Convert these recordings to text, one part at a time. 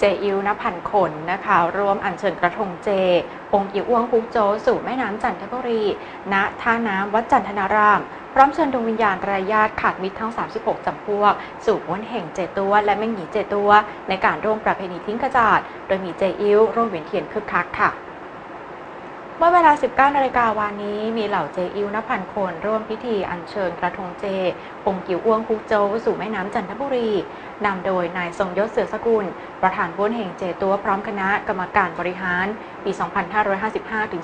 เจอิวนพันคนนะคะร่วมอัญเชิญกระทงเจ องค์อิวอ้วงฮุกโจ สู่แม่น้ำจันทบุรี ณท่าน้ำวัดจันทนาราม พร้อมเชิญดวงวิญญาณรายญาติขาดมิตรทั้ง 36 จำพวก สู่ม้วนแห่งเจตัว และแม่งหนีเจตัว ในการร่วมประเพณีทิ้งกระจาด โดยมีเจอิวร่วมเวียนเทียนคึกคักค่ะ เมื่อเวลา 19 นาฬิกาวานนี้ มีเหล่าเจอิวนพันคน ร่วมพิธีอัญเชิญกระทงเจ องค์กิวอ้วงคุกโจสู่แม่น้ำจันทบุรี นำโดยนายทรงยศเสือสกุล ประธานบ้วนแห่งเจตัวพร้อมคณะกรรมการบริหาร ปี 2555 ถึง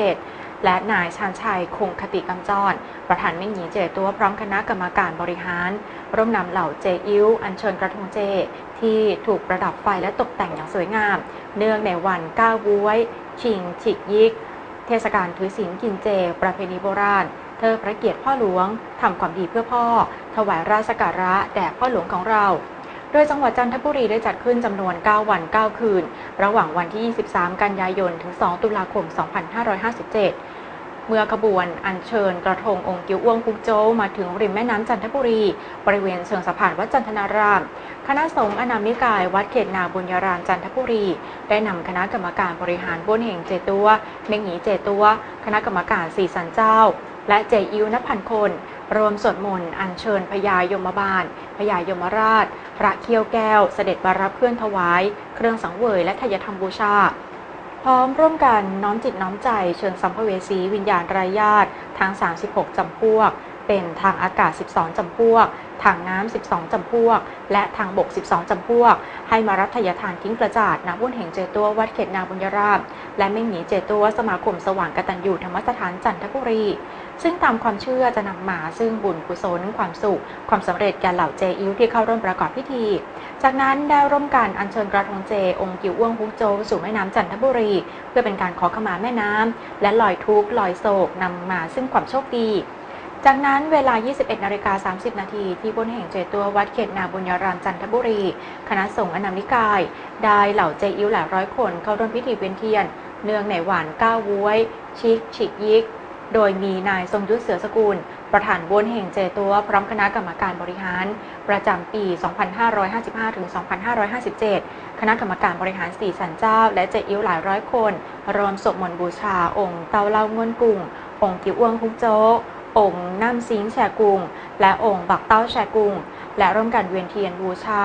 2557 และนายชานชัยคงคติกำจร ประธานมิ่งหญิงเจตัวพร้อมคณะกรรมการบริหาร ร่วมนำเหล่าเจอิวอัญเชิญกระทงเจ ที่ถูกประดับไฟและตกแต่งอย่างสวยงาม เนื่องในวันก้าวบ้วย ชิง ฉิกยิก เทศกาลถือศีลกินเจ ประเพณีโบราณ เธอพระเกียรติพ่อหลวงทำความดีเพื่อพ่อ ถวายราชสักการะแด่พ่อหลวงของเรา โดยจังหวัดจันทบุรีได้จัดขึ้นจำนวน 9 วัน 9 คืน ระหว่างวันที่ 23 กันยายน ถึง 2 ตุลาคม 2557 เมื่อขบวนอัญเชิญกระทงองค์กิ้วอ้วงคุกโจมาถึงริมแม่น้ำจันทบุรี บริเวณเชิงสะพานวัดจันทนาราม คณะสงฆ์อนามนิกาย วัดเขตนาบุญญารามจันทบุรี ได้นำคณะกรรมการบริหารบ้วนเหงเจตัวเมงหนีเจตัว คณะกรรมการสี่สันเจ้า และเจอิวนพันคน รวมสวดมนต์อัญเชิญพญายมบาลพญายมราช พระเคี้ยวแก้ว เสด็จบารับเคลื่อนถวาย เครื่องสังเวยและทายธรรมบูชา พร้อมร่วมกันน้อมจิตน้อมใจเชิญสัมภเวสีวิญญาณรายญาติทั้ง 36 จำพวก เป็นทางอากาศ 12 จำพวก ทางน้ำ 12 จำพวก และทางบก 12 จำพวก ให้มารับทายทานทิ้งกระจาดณวุ่นแห่งเจตัววัดเขตนาบุญยราบ และไม่หนีเจตัวสมาคมสว่างกตัญญูธรรมสถานจันทบุรี ซึ่งตามความเชื่อจะนำมาซึ่งบุญกุศล ความสุข ความสำเร็จแก่เหล่าเจอิวที่เข้าร่วมประกอบพิธี จากนั้นได้ร่วมกันอัญเชิญกระทงเจ องค์กิวอ้วงฮุกโจสู่แม่น้ำจันทบุรี เพื่อเป็นการขอขมาแม่น้ำและลอยทุกข์ลอยโศกนำมาซึ่งความโชคดีจากนั้นเวลา 21 นาฬิกา 30 นาทีที่บนแห่งเจตัววัดเขตนาบุญยารามจันทบุรี คณะสงฆ์อนามนิกาย ได้เหล่าเจอิวหลายร้อยคนเข้าร่วมพิธีเวียนเทียน เนื่องในหวานก้าวว้วย ชิก ฉิกยิก โดยมีนายทรงยุทธเสือสกุล ประธานบนแห่งเจตัวพร้อมคณะกรรมการบริหาร ประจำปี 2555 ถึง 2557 คณะกรรมการบริหารสี่สันเจ้า และเจอิวหลายร้อยคน รวมสวดมนต์บูชา องค์เตาเล่าเงินกุ่งองค์กิวอ้วงฮุกโจ๊กองค์น้ำซิงแชกุง และองค์บักเต้าแชกุง และร่วมกันเวียนเทียนบูชา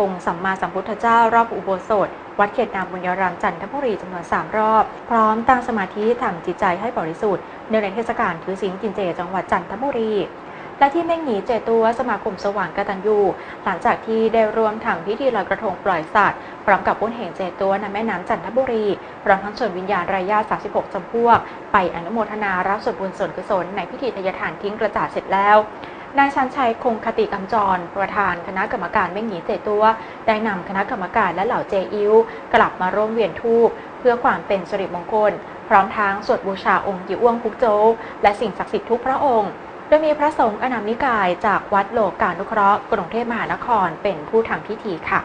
องค์สัมมาสัมพุทธเจ้ารอบอุโบสถ วัดเขตนามบุญยรามจันทบุรีจำนวน 3 รอบ พร้อมตั้งสมาธิทำจิตใจให้บริสุทธิ์เนื่องในเทศกาลถือศีลกินเจจังหวัดจันทบุรีและที่แม่งหนีเจตัวสมาคมสว่างกตัญญูหลังจากที่ได้ร่วมทำพิธีลอยกระทงปล่อยสัตว์พร้อมกับปุ้นเหงเจตัวในแม่น้ำจันทบุรีพร้อมทั้งเชิญวิญญาณรายญาติ36จำพวก ไปอนุโมทนารับส่วนบุญส่วนกุศลในพิธีทายทานทิ้งกระจาดเสร็จแล้ว นายชันชัยคงคติกำจร ประธานคณะกรรมการแม่งหนีเจตัวได้นำคณะกรรมการและเหล่าเจอิวกลับมาร่วมเวียนทูปเพื่อความเป็นสิริมงคล พร้อมทั้งสวดบูชาองค์ยิอ้วงคุกโจและสิ่งศักดิ์สิทธิ์ทุกพระองค์โดยมีพระสงฆ์อนามนิกายจากวัดโลกานุเคราะห์กรุงเทพมหานครเป็นผู้ทำพิธีค่ะ